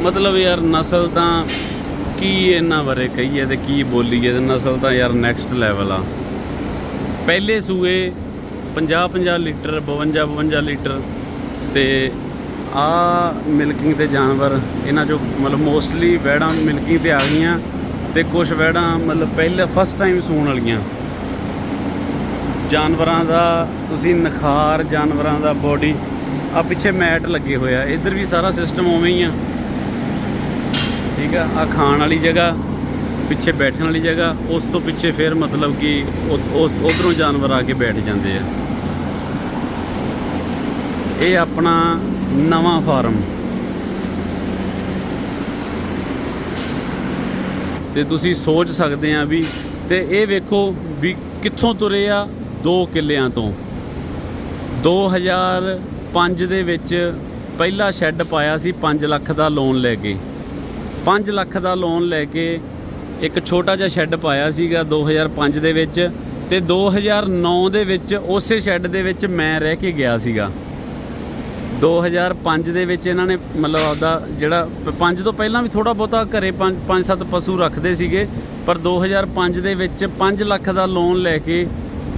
ਮਤਲਬ ਯਾਰ ਨਸਲ ਤਾਂ ਕੀ ਇਹਨਾਂ ਬਾਰੇ ਕਹੀਏ ਤੇ ਕੀ ਬੋਲੀਏ ਤੇ ਨਸਲ ਤਾਂ ਯਾਰ ਨੈਕਸਟ ਲੈਵਲ ਆ। ਪਹਿਲੇ ਸੂਏ 50 50 ਲੀਟਰ 52 52 ਲੀਟਰ। ਤੇ ਆ ਮਿਲਕਿੰਗ ਦੇ ਜਾਨਵਰ, ਇਹਨਾਂ ਚੋਂ ਮਤਲਬ ਮੋਸਟਲੀ ਵੈੜਾਂ ਮਿਲਕਿੰਗ ਤੇ ਆ ਗਈਆਂ ਤੇ ਕੁਝ ਵੈੜਾਂ ਮਤਲਬ ਪਹਿਲੇ ਫਸਟ ਟਾਈਮ ਸੂਣ ਵਾਲੀਆਂ। ਜਾਨਵਰਾਂ ਦਾ, ਤੁਸੀਂ ਨਖਾਰ ਜਾਨਵਰਾਂ ਦਾ ਬੋਡੀ ਆ ਪਿੱਛੇ ਮੈਟ ਲੱਗੇ ਹੋਇਆ ਇੱਧਰ ਵੀ ਸਾਰਾ ਸਿਸਟਮ ਉਵੇਂ ਹੀ ਆ। ਠੀਕ ਆ ਆ ਖਾਣ ਵਾਲੀ ਜਗ੍ਹਾ, ਪਿੱਛੇ ਬੈਠਣ ਵਾਲੀ ਜਗ੍ਹਾ, ਉਸ ਤੋਂ ਪਿੱਛੇ ਫਿਰ ਮਤਲਬ ਕਿ ਉਹ- ਉਸ ਉਧਰੋਂ ਜਾਨਵਰ ਆ ਕੇ ਬੈਠ ਜਾਂਦੇ ਆ। ਇਹ ਆਪਣਾ ਨਵਾਂ ਫਾਰਮ। ਤੇ ਤੁਸੀਂ ਸੋਚ ਸਕਦੇ ਆ ਵੀ ਤੇ ਇਹ ਵੇਖੋ ਵੀ ਕਿੱਥੋਂ ਤੁਰੇ ਆ 2 ਕਿੱਲਿਆਂ ਤੋਂ। 2005 ਦੇ ਵਿੱਚ ਪਹਿਲਾ ਸ਼ੈੱਡ ਪਾਇਆ ਸੀ 5 ਲੱਖ ਦਾ ਲੋਨ ਲੈ ਕੇ। 5 ਲੱਖ ਦਾ ਲੋਨ ਲੈ ਕੇ ਇੱਕ ਛੋਟਾ ਜਿਹਾ ਸ਼ੈੱਡ ਪਾਇਆ ਸੀਗਾ 2005 ਦੇ ਵਿੱਚ ਤੇ 2009 ਦੇ ਵਿੱਚ ਉਸੇ ਸ਼ੈੱਡ ਦੇ ਵਿੱਚ ਮੈਂ ਰਹਿ ਕੇ ਗਿਆ ਸੀਗਾ। 2005 ਦੇ ਵਿੱਚ ਇਹਨਾਂ ਨੇ ਮਤਲਬ ਆਪਦਾ ਜਿਹੜਾ ਪੰਜ ਤੋਂ ਪਹਿਲਾਂ ਵੀ ਥੋੜਾ ਬਹੁਤਾ ਘਰੇ 5-7 ਪਸ਼ੂ ਰੱਖਦੇ ਸੀਗੇ, ਪਰ 2005 ਦੇ ਵਿੱਚ 5 ਲੱਖ ਦਾ ਲੋਨ ਲੈ ਕੇ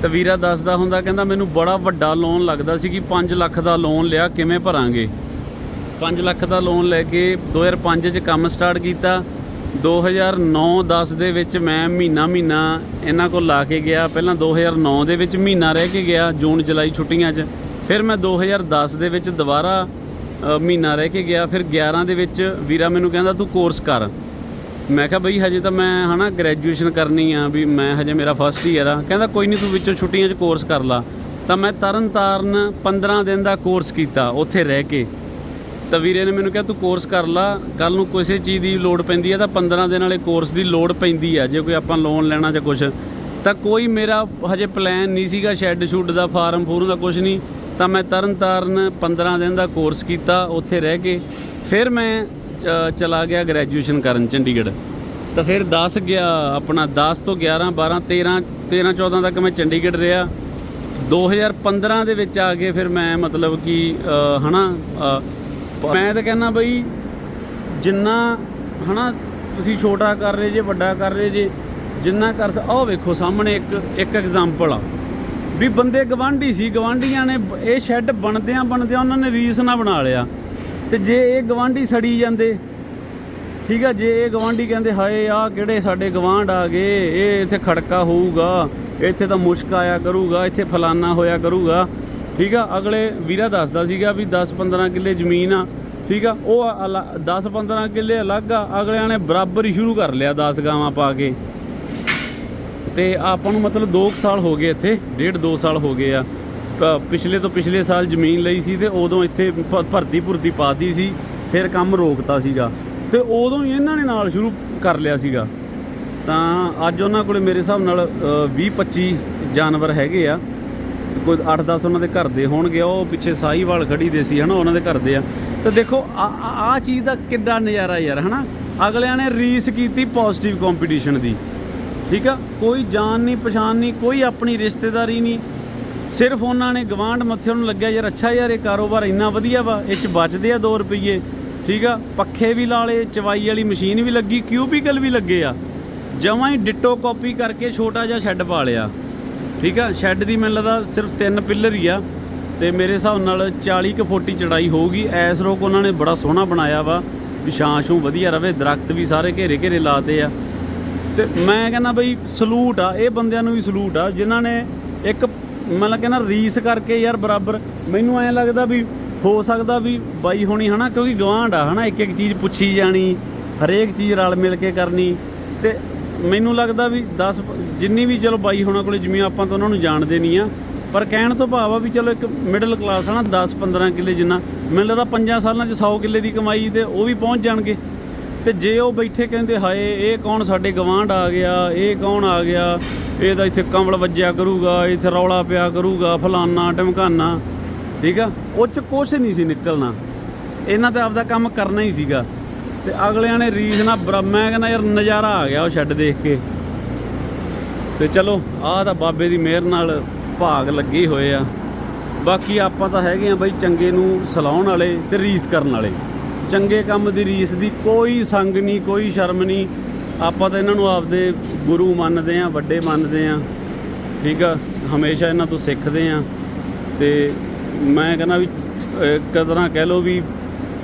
ਤੇ ਵੀਰਾ ਦੱਸਦਾ ਹੁੰਦਾ, ਕਹਿੰਦਾ ਮੈਨੂੰ ਬੜਾ ਵੱਡਾ ਲੋਨ ਲੱਗਦਾ ਸੀ ਕਿ 5 ਲੱਖ ਦਾ ਲੋਨ ਲਿਆ, ਕਿਵੇਂ ਭਰਾਂਗੇ? 5 ਲੱਖ ਦਾ ਲੋਨ ਲੈ ਕੇ 2005 ਚ ਕੰਮ ਸਟਾਰਟ ਕੀਤਾ 2009-10 ਦੇ ਵਿੱਚ ਮੈਂ ਮਹੀਨਾ ਮਹੀਨਾ ਇਹਨਾਂ ਕੋਲ ਲਾ ਕੇ ਗਿਆ, ਪਹਿਲਾਂ 2009 ਦੇ ਵਿੱਚ ਮਹੀਨਾ ਰਹਿ ਕੇ ਗਿਆ ਜੂਨ ਜੁਲਾਈ ਛੁੱਟੀਆਂ 'ਚ। ਫਿਰ ਮੈਂ 2010 ਦੇ ਵਿੱਚ ਦੁਬਾਰਾ ਮਹੀਨਾ ਰਹਿ ਕੇ ਗਿਆ, ਫਿਰ 11 ਦੇ ਵਿੱਚ ਵੀਰਾ ਮੈਨੂੰ ਕਹਿੰਦਾ, ਤੂੰ ਕੋਰਸ ਕਰ। ਮੈਂ ਕਿਹਾ, ਬਈ, ਹਜੇ ਤਾਂ ਮੈਂ ਹਨਾ ਗ੍ਰੈਜੂਏਸ਼ਨ ਕਰਨੀ ਆ, ਵੀ ਮੈਂ ਹਜੇ ਮੇਰਾ ਫਸਟ ਈਅਰ ਆ। ਕਹਿੰਦਾ, ਕੋਈ ਨਹੀਂ ਤੂੰ ਵਿੱਚੋਂ ਛੁੱਟੀਆਂ 'ਚ ਕੋਰਸ ਕਰ ਲਾ। ਤਾਂ ਮੈਂ ਤਰਨ ਤਾਰਨ 15 ਦਿਨ ਦਾ ਕੋਰਸ ਕੀਤਾ, ਉੱਥੇ ਰਹਿ ਕੇ। ਤਾਂ ਵੀਰੇ ਨੇ ਮੈਨੂੰ ਕਿਹਾ, ਤੂੰ ਕੋਰਸ ਕਰ ਲਾ ਕੱਲ ਨੂੰ ਕਿਸੇ ਚੀਜ਼ ਦੀ ਲੋੜ ਪੈਂਦੀ ਹੈ ਤਾਂ 15 ਦਿਨ ਵਾਲੇ ਕੋਰਸ ਦੀ ਲੋੜ ਪੈਂਦੀ ਆ, ਜੇ ਕੋਈ ਆਪਾਂ ਲੋਨ ਲੈਣਾ ਜਾਂ ਕੁਝ ਤਾਂ ਕੋਈ ਮੇਰਾ ਹਜੇ ਪਲਾਨ ਨਹੀਂ ਸੀਗਾ ਸ਼ੈੱਡ ਸ਼ੁੱਡ ਦਾ ਫਾਰਮ ਫੂਰਮ ਦਾ ਕੁਝ ਨਹੀਂ। ਤਾਂ ਮੈਂ ਤਰਨ ਤਾਰਨ 15 ਦਿਨ ਦਾ ਕੋਰਸ ਕੀਤਾ ਉੱਥੇ ਰਹਿ ਕੇ ਫਿਰ ਮੈਂ ਚਲਾ ਗਿਆ ਗ੍ਰੈਜੂਏਸ਼ਨ ਕਰਨ ਚੰਡੀਗੜ੍ਹ। ਤਾਂ ਫਿਰ 10 ਗਿਆ ਆਪਣਾ 10 ਤੋਂ 11 12 13 13 14 ਤੱਕ ਮੈਂ ਚੰਡੀਗੜ੍ਹ ਰਿਹਾ। 2015 ਦੇ ਵਿੱਚ ਆ ਕੇ ਫਿਰ ਮੈਂ ਮਤਲਬ ਕਿ ਅ, ਹਨਾ ਮੈਂ ਤਾਂ ਕਹਿੰਦਾ ਬਈ ਜਿੰਨਾ ਹਨਾ ਤੁਸੀਂ ਛੋਟਾ ਕਰ ਰਹੇ ਜੇ ਵੱਡਾ ਕਰ ਰਹੇ ਜੇ ਜਿੰਨਾ ਕਰ ਸ ਆਹ ਵੇਖੋ ਸਾਹਮਣੇ ਇੱਕ ਇੱਕ ਐਗਜ਼ਾਮਪਲ ਆ। ਵੀ ਬੰਦੇ ਗਵਾਂਢੀ ਸੀ, ਗਵਾਂਢੀਆਂ ਨੇ ਇਹ ਸ਼ੈੱਡ ਬਣਦਿਆਂ ਬਣਦਿਆਂ ਉਹਨਾਂ ਨੇ ਰੀਸ ਨਾ ਬਣਾ ਲਿਆ। ਤੇ ਜੇ ਇਹ ਗਵਾਂਢੀ ਸੜੀ ਜਾਂਦੇ, ਠੀਕ ਆ, ਜੇ ਇਹ ਗਵਾਂਢੀ ਕਹਿੰਦੇ, ਹਾਏ ਆ ਕਿਹੜੇ ਸਾਡੇ ਗਵਾਂਢ ਆ ਗਏ, ਇਹ ਇੱਥੇ ਖੜਕਾ ਹੋਊਗਾ, ਇੱਥੇ ਤਾਂ ਮੁਸ਼ਕ ਆਇਆ ਕਰੂਗਾ, ਇੱਥੇ ਫਲਾਨਾ ਹੋਇਆ ਕਰੂਗਾ। ਠੀਕ ਆ, ਅਗਲੇ ਵੀਰਾ ਦੱਸਦਾ ਸੀਗਾ ਵੀ 10 15 ਕਿੱਲੇ ਜ਼ਮੀਨ ਆ, ਠੀਕ ਆ, ਉਹ 10 15 ਕਿੱਲੇ ਅਲੱਗ ਆ, ਅਗਲਿਆਂ ਨੇ ਬਰਾਬਰ ਹੀ ਸ਼ੁਰੂ ਕਰ ਲਿਆ 10 ਗਾਵਾਂ ਪਾ ਕੇ। ਤੇ ਆਪਾਂ ਨੂੰ ਮਤਲਬ 2 ਸਾਲ ਹੋ ਗਏ ਇੱਥੇ, ਡੇਢ 2 ਸਾਲ ਹੋ ਗਏ ਆ। ਪਿਛਲੇ ਤੋਂ ਪਿਛਲੇ ਸਾਲ ਜ਼ਮੀਨ ਲਈ ਸੀ ਤੇ ਉਦੋਂ ਇੱਥੇ ਭ- ਭਰਤੀ ਭੁਰਤੀ ਪਾਤੀ ਸੀ, ਫਿਰ ਕੰਮ ਰੋਕਤਾ ਸੀਗਾ। ਤੇ ਉਦੋਂ ਹੀ ਇਹਨਾਂ ਨੇ ਨਾਲ ਸ਼ੁਰੂ ਕਰ ਲਿਆ ਸੀਗਾ। ਤਾਂ ਅੱਜ ਉਹਨਾਂ ਕੋਲੇ ਮੇਰੇ ਹਿਸਾਬ ਨਾਲ 20 25 ਜਾਨਵਰ ਹੈਗੇ ਆ। ਕੋਈ 8-10 ਉਹਨਾਂ ਦੇ ਘਰ ਦੇ ਹੋਣਗੇ, ਉਹ ਪਿੱਛੇ ਸਾਹੀਵਾਲ ਖੜੀ ਦੇ ਸੀ, ਹਨਾ, ਉਹਨਾਂ ਦੇ ਘਰ ਦੇ ਆ। ਤੇ ਦੇਖੋ, ਆ ਆ ਚੀਜ਼ ਦਾ ਕਿੱਡਾ ਨਜ਼ਾਰਾ ਯਾਰ, ਹਨਾ। ਅਗਲਿਆਂ ਨੇ ਰੀਸ ਕੀਤੀ ਪੋਜ਼ਿਟਿਵ ਕੰਪੀਟੀਸ਼ਨ ਦੀ। ਠੀਕ ਆ? ਕੋਈ ਜਾਣ ਨਹੀਂ, ਪਛਾਣ ਨਹੀਂ, ਕੋਈ ਆਪਣੀ ਰਿਸ਼ਤੇਦਾਰੀ ਨਹੀਂ। ਸਿਰਫ ਉਹਨਾਂ ਨੇ ਗਵਾਂਢ ਮੱਥੇ ਨੂੰ ਲੱਗਿਆ, ਯਾਰ ਅੱਛਾ ਯਾਰ, ਇਹ ਕਾਰੋਬਾਰ ਇੰਨਾ ਵਧੀਆ ਵਾ, ਇਹ ਚ ਬਚਦੇ ਆ 2 ਰੁਪਏ ਠੀਕ ਆ? ਪੱਖੇ ਵੀ ਲਾਲੇ ਚਵਾਈ ਵਾਲੀ ਮਸ਼ੀਨ ਵੀ ਲੱਗੀ ਕਿਊਬੀਕਲ ਵੀ ਲੱਗੇ ਆ। ਜਮਾਂ ਹੀ ਡਿਟੋ ਕਾਪੀ ਕਰਕੇ ਛੋਟਾ ਜਿਹਾ ਸ਼ੈੱਡ ਪਾ ਲਿਆ। ਠੀਕ ਆ? ਸ਼ੈੱਡ ਦੀ ਮੈਨੂੰ ਲੱਗਦਾ ਸਿਰਫ ਤਿੰਨ ਪਿੱਲਰ ਹੀ ਆ, ਤੇ ਮੇਰੇ ਹਿਸਾਬ ਨਾਲ 40 ਕੁ ਫੁੱਟ ਹੀ ਚੜਾਈ ਹੋਊਗੀ। ਐਸ ਰੋਕ ਉਹਨਾਂ ਨੇ ਬੜਾ ਸੋਹਣਾ ਬਣਾਇਆ ਵਾ, ਵੀ ਛਾਂ ਛੂੰ ਵਧੀਆ ਰਵੇ, ਦਰਖਤ ਵੀ ਸਾਰੇ ਘੇਰੇ ਘੇਰੇ ਲਾਤੇ ਆ। ਤੇ ਮੈਂ ਕਹਿੰਦਾ ਬਈ ਸਲੂਟ ਆ, ਇਹ ਬੰਦਿਆਂ ਨੂੰ ਵੀ ਸਲੂਟ ਆ, ਜਿਨ੍ਹਾਂ ਨੇ ਇੱਕ ਮਤਲਬ ਕਹਿੰਦਾ ਰੀਸ ਕਰਕੇ ਯਾਰ ਬਰਾਬਰ ਮੈਨੂੰ ਐਂ ਲੱਗਦਾ ਵੀ ਹੋ ਸਕਦਾ ਵੀ ਬਾਈ ਹੋਣੀ ਹਨਾ, ਕਿਉਂਕਿ ਗਵਾਂਢ ਆ ਹਨਾ ਇੱਕ ਇੱਕ ਚੀਜ਼ ਪੁੱਛੀ ਜਾਣੀ, ਹਰੇਕ ਚੀਜ਼ ਰਲ ਮਿਲ ਕੇ ਕਰਨੀ ਤੇ ਮੈਨੂੰ ਲੱਗਦਾ ਵੀ 10 ਜਿੰਨੀ ਵੀ ਚਲੋ ਬਾਈ ਹੋਣਾ ਕੋਲੇ ਜ਼ਮੀਨ ਆਪਾਂ ਤਾਂ ਉਹਨਾਂ ਨੂੰ ਜਾਣਦੇ ਨਹੀਂ ਆ, ਪਰ ਕਹਿਣ ਤੋਂ ਭਾਵ ਆ ਵੀ ਚਲੋ ਇੱਕ ਮਿਡਲ ਕਲਾਸ ਹਨਾ 10 15 ਕਿੱਲੇ ਜਿੰਨਾ, ਮੈਨੂੰ ਲੱਗਦਾ 5 ਸਾਲਾਂ 'ਚ 100 ਕਿੱਲੇ ਦੀ ਕਮਾਈ ਤੇ ਉਹ ਵੀ ਪਹੁੰਚ ਜਾਣਗੇ। ਤੇ ਜੇ ਉਹ ਬੈਠੇ ਕਹਿੰਦੇ ਹਾਏ, ਇਹ ਕੌਣ ਸਾਡੇ ਗਵਾਂਢ ਆ ਗਿਆ, ਇਹ ਕੌਣ ਆ ਗਿਆ? ਇਹ ਤਾਂ ਇੱਥੇ ਕੰਬਲ ਵੱਜਿਆ ਕਰੂਗਾ, ਇੱਥੇ ਰੌਲਾ ਪਿਆ ਕਰੂਗਾ, ਫਲਾਨਾ ਟਮਕਾਨਾ ਠੀਕ ਆ? ਉਹ ਚ ਕੁਛ ਨਹੀਂ ਸੀ ਨਿਕਲਣਾ। ਇਹਨਾਂ ਤਾਂ ਆਪਦਾ ਕੰਮ ਕਰਨਾ ਹੀ ਸੀਗਾ। ਤੇ ਅਗਲਿਆਂ ਨੇ ਰੀਸ ਨਾਲ ਬਰਾ- ਮੈਂ ਕਹਿੰਦਾ ਯਾਰ ਨਜ਼ਾਰਾ ਆ ਗਿਆ ਉਹ ਛੱਡ ਦੇਖ ਕੇ। ਤੇ ਚਲੋ, ਆਹ ਤਾਂ ਬਾਬੇ ਦੀ ਮਿਹਰ ਨਾਲ ਭਾਗ ਲੱਗੇ ਹੋਏ ਆ। ਬਾਕੀ ਆਪਾਂ ਤਾਂ ਹੈਗੇ ਆ ਬਈ ਚੰਗੇ ਨੂੰ ਸਲਾਉਣ ਵਾਲੇ ਤੇ ਰੀਸ ਕਰਨ ਵਾਲੇ। ਚੰਗੇ ਕੰਮ ਦੀ ਰੀਸ ਦੀ ਕੋਈ ਸੰਗ ਨਹੀਂ ਕੋਈ ਸ਼ਰਮ ਨਹੀਂ। ਆਪਾਂ ਤਾਂ ਇਹਨਾਂ ਨੂੰ ਆਪਦੇ ਗੁਰੂ ਮੰਨਦੇ ਆ ਵੱਡੇ ਮੰਨਦੇ ਆ ਠੀਕ ਆ ਸ- ਹਮੇਸ਼ਾ ਇਹਨਾਂ ਤੋਂ ਸਿੱਖਦੇ ਆ ਤੇ ਮੈਂ ਕਹਿੰਦਾ ਵੀ ਅਹ, ਕਦਰਾਂ ਕਹਿ ਲਓ ਵੀ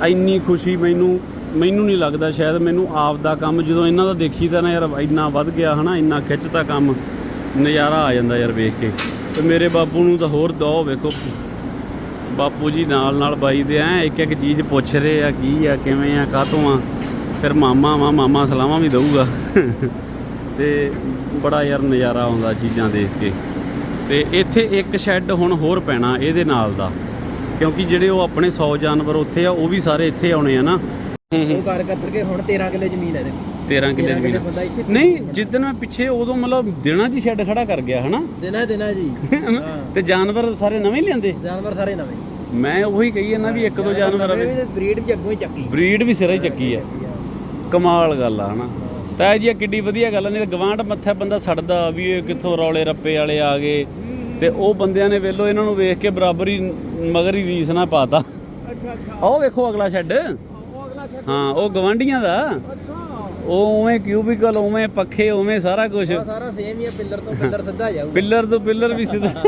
ਇੰਨੀ ਖੁਸ਼ੀ ਮੈਨੂੰ ਮੈਨੂੰ ਨਹੀਂ ਲੱਗਦਾ ਸ਼ਾਇਦ ਮੈਨੂੰ ਆਪ ਦਾ ਕੰਮ ਜਦੋਂ ਇਹਨਾਂ ਦਾ ਦੇਖੀ ਤਾਂ ਨਾ ਯਾਰ ਇੰਨਾ ਵੱਧ ਗਿਆ ਹਨਾ ਇੰਨਾ ਖਿੱਚਦਾ ਕੰਮ ਨਜ਼ਾਰਾ ਆ ਜਾਂਦਾ ਯਾਰ ਵੇਖ ਕੇ। ਤੇ ਮੇਰੇ ਬਾਪੂ ਨੂੰ ਤਾਂ ਹੋਰ ਦੋ ਵੇਖੋ ਬਾਪੂ ਜੀ ਨਾਲ ਨਾਲ ਬਾਈ ਦੇ ਐ ਇੱਕ ਇੱਕ ਚੀਜ਼ ਪੁੱਛ ਰਹੇ ਆ, ਕੀ ਆ, ਕਿਵੇਂ ਆ, ਕਾਹਤੋਂ ਆ। ਫਿਰ ਮਾਮਾ ਵਾ, ਮਾਮਾ ਸਲਾਮਾਂ ਵੀ ਦਊਗਾ। ਤੇ ਬੜਾ ਯਾਰ ਨਜ਼ਾਰਾ ਆਉਂਦਾ ਚੀਜ਼ਾਂ ਦੇਖ ਕੇ। ਤੇ ਇੱਥੇ ਇੱਕ ਸ਼ੈੱਡ ਹੁਣ ਹੋਰ ਪੈਣਾ ਇਹਦੇ ਨਾਲ ਦਾ। ਕਿਉਂਕਿ ਜਿਹੜੇ ਉਹ ਆਪਣੇ 100 ਜਾਨਵਰ ਉੱਥੇ ਆ, ਉਹ ਵੀ ਸਾਰੇ ਇੱਥੇ ਆਉਣੇ ਆ ਨਾ। ਉਹ ਕਰ ਕਰ ਕੇ ਹੁਣ 13 ਕਿੱਲੇ ਜ਼ਮੀਨ ਹੈ ਇਹਦੇ 13 ਕਿੱਲੇ 13 ਕਿੱਲੇ ਜ਼ਮੀਨ। ਬੰਦਾ ਇੱਥੇ ਨਹੀਂ ਜਿੱਦਣ ਮੈਂ ਪਿੱਛੇ ਉਦੋਂ ਮਤਲਬ ਦਿਨਾਂ 'ਚ ਸ਼ੈੱਡ ਖੜਾ ਕਰ ਗਿਆ ਹਨਾ? ਦਿਨਾ ਦਿਨਾ ਜੀ। [LAUGHS] ਹਾਂ। ਤੇ ਜਾਨਵਰ ਸਾਰੇ ਨਵੇਂ ਲਿਆਂਦੇ? ਜਾਨਵਰ ਸਾਰੇ ਨਵੇਂ। ਮੈਂ ਉਹੀ ਕਹੀ ਜਾਂਦਾ ਵੀ ਇੱਕ ਦੋ ਜਾਨਵਰ ਆਵੇ। ਬਰੀਡ ਵੀ ਅੱਗੋਂ ਹੀ ਚੱਕੀ। ਬਰੀਡ ਵੀ ਸਿਰਾ ਹੀ ਚੱਕੀ ਆ। ਕਮਾਲ ਗੱਲ ਆ ਹਨਾ? ਤਾਂ ਜੀ ਇਹ ਕਿੱਡੀ ਵਧੀਆ ਗੱਲ ਆ, ਨਹੀਂ ਤਾਂ ਗਵਾਂਢ ਮੱਥੇ ਬੰਦਾ ਸੜਦਾ ਵੀ ਇਹ ਕਿੱਥੋਂ ਰੌਲੇ ਰੱਪੇ ਵਾਲੇ ਆ ਗਏ। ਤੇ ਉਹ ਬੰਦਿਆਂ ਨੇ ਵੇਲੋ ਇਹਨਾਂ ਨੂੰ ਵੇਖ ਕੇ ਬਰਾਬਰ ਹੀ ਮਗਰ ਹੀ ਰੀਸ ਨਾ ਪਾਤਾ। ਅੱਛਾ ਅੱਛਾ। ਉਹ ਵੇਖੋ ਅਗਲਾ ਸ਼ੈੱਡ। ਹਾਂ ਉਹ ਗਵਾਂਢੀਆਂ ਦਾ। ਅੱਛਾ। ਉਹ ਉਵੇਂ ਕਿਊਬਿਕਲ ਉਵੇਂ ਪੱਖੇ ਉਵੇਂ ਸਾਰਾ ਕੁਝ ਸਾਰਾ ਸੇਮ ਹੀ ਹੈ ਪਿੱਲਰ ਤੋਂ ਪਿੱਲਰ ਸਿੱਧਾ ਜਾਊ ਪਿੱਲਰ ਤੋਂ ਪਿੱਲਰ ਵੀ ਸਿੱਧਾ।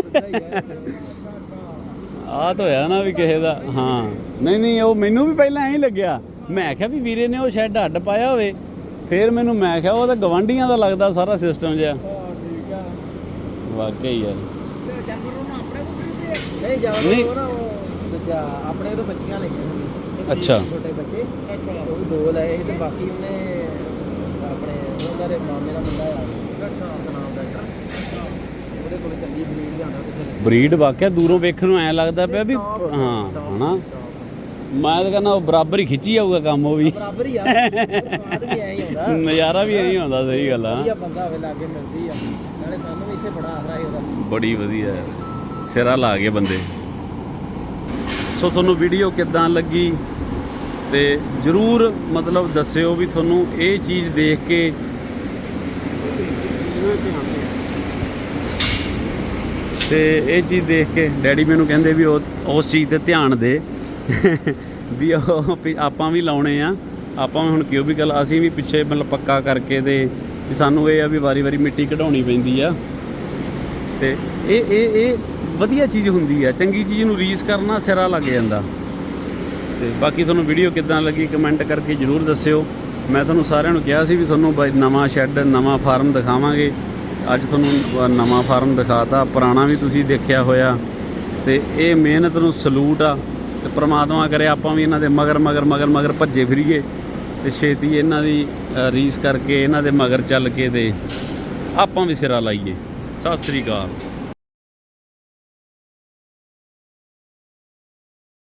ਆ ਤਾਂ ਹੋਇਆ ਨਾ ਵੀ ਕਿਸੇ ਦਾ ਹਾਂ। ਨਹੀਂ ਨਹੀਂ ਉਹ ਮੈਨੂੰ ਵੀ ਪਹਿਲਾਂ ਐਂ ਹੀ ਲੱਗਿਆ। ਮੈਂ ਕਿਹਾ ਵੀ ਵੀਰੇ ਨੇ ਉਹ ਸ਼ੈੱਡ ਅੱਡ ਪਾਇਆ ਹੋਵੇ। ਫਿਰ ਮੈਨੂੰ ਮੈਂ ਕਿਹਾ ਉਹ ਤਾਂ ਗਵਾਂਢੀਆਂ ਦਾ ਲੱਗਦਾ ਸਾਰਾ ਸਿਸਟਮ ਜਿਹਾ। ਹਾਂ ਠੀਕ ਆ। ਵਾਕਈ ਯਾਰ ਨਹੀਂ ਨਹੀਂ। ਉਹ ਨਾ ਉਹ ਦੂਜਾ ਆਪਣੇ ਤੋਂ ਬੱਚੀਆਂ ਲਈਆਂ ਅੱਛਾ। ਛੋਟੇ ਬੱਚੇ। ਅੱਛਾ। ਉਹ ਦੋ ਲਏ ਤੇ ਬਾਕੀ ਉਹਨੇ ਉਹਨਾਂ ਦੇ ਮਾਮੇ ਦਾ ਮੁੰਡਾ ਆ। ਅੱਛਾ ਨਾਮ ਦਾ ਉਹਦੇ ਕੋਲ ਚੰਗੀ ਬਰੀਡ ਵਾਕਿਆ ਦੂਰੋਂ ਵੇਖਣ ਨੂੰ ਐ ਲੱਗਦਾ ਪਿਆ ਵੀ ਹਾਂ ਹਨਾ? ਮੈਂ ਤਾਂ ਕਹਿੰਦਾ ਉਹ ਬਰਾਬਰ ਹੀ ਖਿੱਚੀ ਜਾਊਗਾ ਕੰਮ ਉਹ ਵੀ। ਬਰਾਬਰ ਹੀ ਆ। ਸਵਾਦ ਵੀ ਐਂ ਹੀ ਆਉਂਦਾ। ਨਜ਼ਾਰਾ ਵੀ ਐਂ ਹੁੰਦਾ ਸਹੀ ਗੱਲ ਆ। ਵਧੀਆ ਬੰਦਾ ਹੋਵੇ ਲਾਗੇ ਮਿਲਦੀ ਆ। ਨਾਲੇ ਸਾਨੂੰ ਵੀ ਇੱਥੇ ਬੜਾ ਆਸਰਾ ਸੀ ਉਹਦਾ। ਬੜੀ ਵਧੀਆ। ਹੈ। ਸਿਰਾ ਲਾ ਗਏ ਬੰਦੇ। ਸੋ ਤੁਹਾਨੂੰ ਵੀਡੀਓ ਕਿੱਦਾਂ ਲੱਗੀ? ਤੇ ਜਰੂਰ ਮਤਲਬ ਦੱਸਿਓ ਵੀ ਤੁਹਾਨੂੰ ਇਹ ਚੀਜ਼ ਦੇਖ ਕੇ ਤੇ ਇਹ ਚੀਜ਼ ਦੇਖ ਕੇ ਡੈਡੀ ਮੈਨੂੰ ਕਹਿੰਦੇ ਵੀ ਉਹ ਉਸ ਚੀਜ਼ ਤੇ ਧਿਆਨ ਦੇ। ਵੀ ਉਹ ਵੀ ਆਪਾਂ ਵੀ ਲਾਉਣੇ ਆ। ਆਪਾਂ ਵੀ ਹੁਣ ਕਿਊਬਿਕਲ ਅਸੀਂ ਵੀ ਪਿੱਛੇ ਮਤਲਬ ਪੱਕਾ ਕਰਕੇ ਤੇ ਵੀ ਸਾਨੂੰ ਇਹ ਆ ਵੀ ਵਾਰੀ-ਵਾਰੀ ਮਿੱਟੀ ਕਢਾਉਣੀ ਪੈਂਦੀ ਆ। ਤੇ ਇਹ ਇਹ ਇਹ ਵਧੀਆ ਚੀਜ਼ ਹੁੰਦੀ ਆ। ਚੰਗੀ ਚੀਜ਼ ਨੂੰ ਰੀਸ ਕਰਨਾ ਸਿਰਾ ਲੱਗ ਜਾਂਦਾ। ਤੇ ਬਾਕੀ ਤੁਹਾਨੂੰ ਵੀਡੀਓ ਕਿੱਦਾਂ ਲੱਗੀ ਕਮੈਂਟ ਕਰਕੇ ਜਰੂਰ ਦੱਸਿਓ। ਮੈਂ ਤੁਹਾਨੂੰ ਸਾਰਿਆਂ ਨੂੰ ਕਿਹਾ ਸੀ ਵੀ ਤੁਹਾਨੂੰ ਬਾਈ ਨਵਾਂ ਸ਼ੈੱਡ ਨਵਾਂ ਫਾਰਮ ਦਿਖਾਵਾਂਗੇ। ਅੱਜ ਤੁਹਾਨੂੰ ਨਵਾਂ ਫਾਰਮ ਦਿਖਾਤਾ, ਪੁਰਾਣਾ ਵੀ ਤੁਸੀਂ ਦੇਖਿਆ ਹੋਇਆ। ਤੇ ਇਹ ਮਿਹਨਤ ਨੂੰ ਸਲੂਟ ਆ। ਤੇ ਪ੍ਰਮਾਤਮਾ ਕਰੇ ਆਪਾਂ ਵੀ ਇਹਨਾਂ ਦੇ ਮਗਰ ਮਗਰ ਮਗਰ ਮਗਰ ਭੱਜੇ ਫਿਰੀਏ। ਤੇ ਛੇਤੀ ਇਹਨਾਂ ਦੀ ਰੀਸ ਕਰਕੇ, ਇਹਨਾਂ ਦੇ ਮਗਰ ਚੱਲ ਕੇ ਤੇ ਆਪਾਂ ਵੀ ਸਿਰਾ ਲਾਈਏ। ਸਤਿ ਸ੍ਰੀ ਅਕਾਲ।